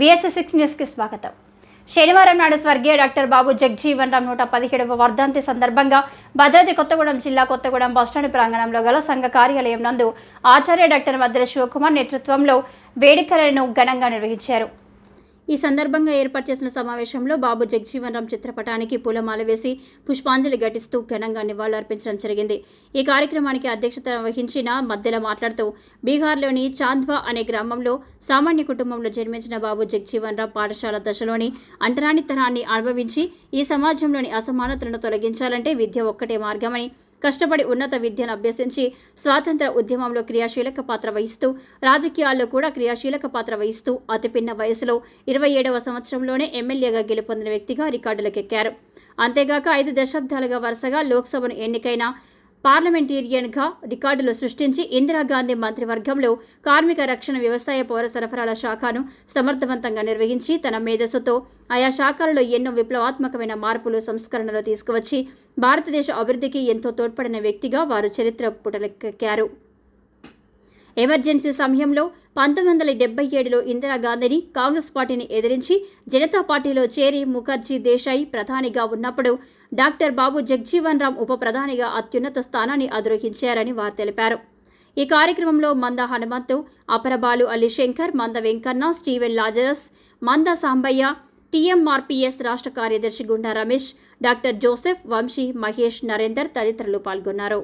VSS six న్యూస్కి స్వాగతం. శనివారం నాడు స్వర్గీయ డాక్టర్ బాబు జగ్జీవన్ రామ్ నూట పదిహేడవ వర్ధంతి సందర్భంగా భద్రాద్రి కొత్తగూడెం జిల్లా కొత్తగూడెం బస్టాండ్ ప్రాంగణంలో గల సంఘ కార్యాలయం నందు ఆచార్య డాక్టర్ మద్దెల శివకుమార్ నేతృత్వంలో వేడుకలను ఘనంగా నిర్వహించారు. ఈ సందర్భంగా ఏర్పాటు చేసిన సమావేశంలో బాబు జగజీవన్ రామ్ చిత్రపటానికి పూలమాల వేసి పుష్పాంజలి ఘటిస్తూ ఘనంగా నివాళులర్పించడం జరిగింది. ఈ కార్యక్రమానికి అధ్యక్షత వహించిన మధ్యలో మాట్లాడుతూ బీహార్లోని చాంద్వా అనే గ్రామంలో సామాన్య కుటుంబంలో జన్మించిన బాబు జగజీవన్ రామ్ పాఠశాల దశలోని అంటరానితనాన్ని అనుభవించి ఈ సమాజంలోని అసమానతలను తొలగించాలంటే విద్య ఒక్కటే మార్గమని కష్టపడి ఉన్నత విద్యను అభ్యసించి స్వాతంత్ర ఉద్యమంలో క్రియాశీలక పాత్ర వహిస్తూ రాజకీయాల్లో కూడా క్రియాశీలక పాత్ర వహిస్తూ అతిపిన్న వయసులో ఇరవై ఏడవ సంవత్సరంలోనే ఎమ్మెల్యేగా గెలుపొందిన వ్యక్తిగా రికార్డులకెక్కారు. అంతేగాక ఐదు దశాబ్దాలుగా వరుసగా లోక్సభను ఎన్నికైన పార్లమెంటేరియన్గా రికార్డులు సృష్టించి ఇందిరాగాంధీ మంత్రివర్గంలో కార్మిక రక్షణ వ్యవసాయ పౌర సరఫరాల శాఖను సమర్థవంతంగా నిర్వహించి తన మేధస్సుతో ఆయా శాఖలలో ఎన్నో విప్లవాత్మకమైన మార్పులు సంస్కరణలు తీసుకువచ్చి భారతదేశ అభివృద్ధికి ఎంతో తోడ్పడిన వ్యక్తిగా వారు చరిత్ర పుటలెక్కారు. ఎమర్జెన్సీ సమయంలో పంతొమ్మిది వందల డెబ్బై ఏడులో ఇందిరాగాంధీని కాంగ్రెస్ పార్టీని ఎదిరించి జనతా పార్టీలో చేరి ముఖర్జీ దేశాయి ప్రధానిగా ఉన్నప్పుడు డాక్టర్ బాబు జగ్జీవన్ రామ్ ఉప ప్రధానిగా అత్యున్నత స్థానాన్ని అధిరోహించారని వారు తెలిపారు. ఈ కార్యక్రమంలో మంద హనుమంతు అపరబాలు అలీశంకర్ మంద వెంకన్న స్టీవెన్ లాజరస్ మంద సాంబయ్య టీఎంఆర్పీఎస్ రాష్ట్ర కార్యదర్శి గుండా రమేష్ డాక్టర్ జోసెఫ్ వంశీ మహేష్ నరేందర్ తదితరులు పాల్గొన్నారు.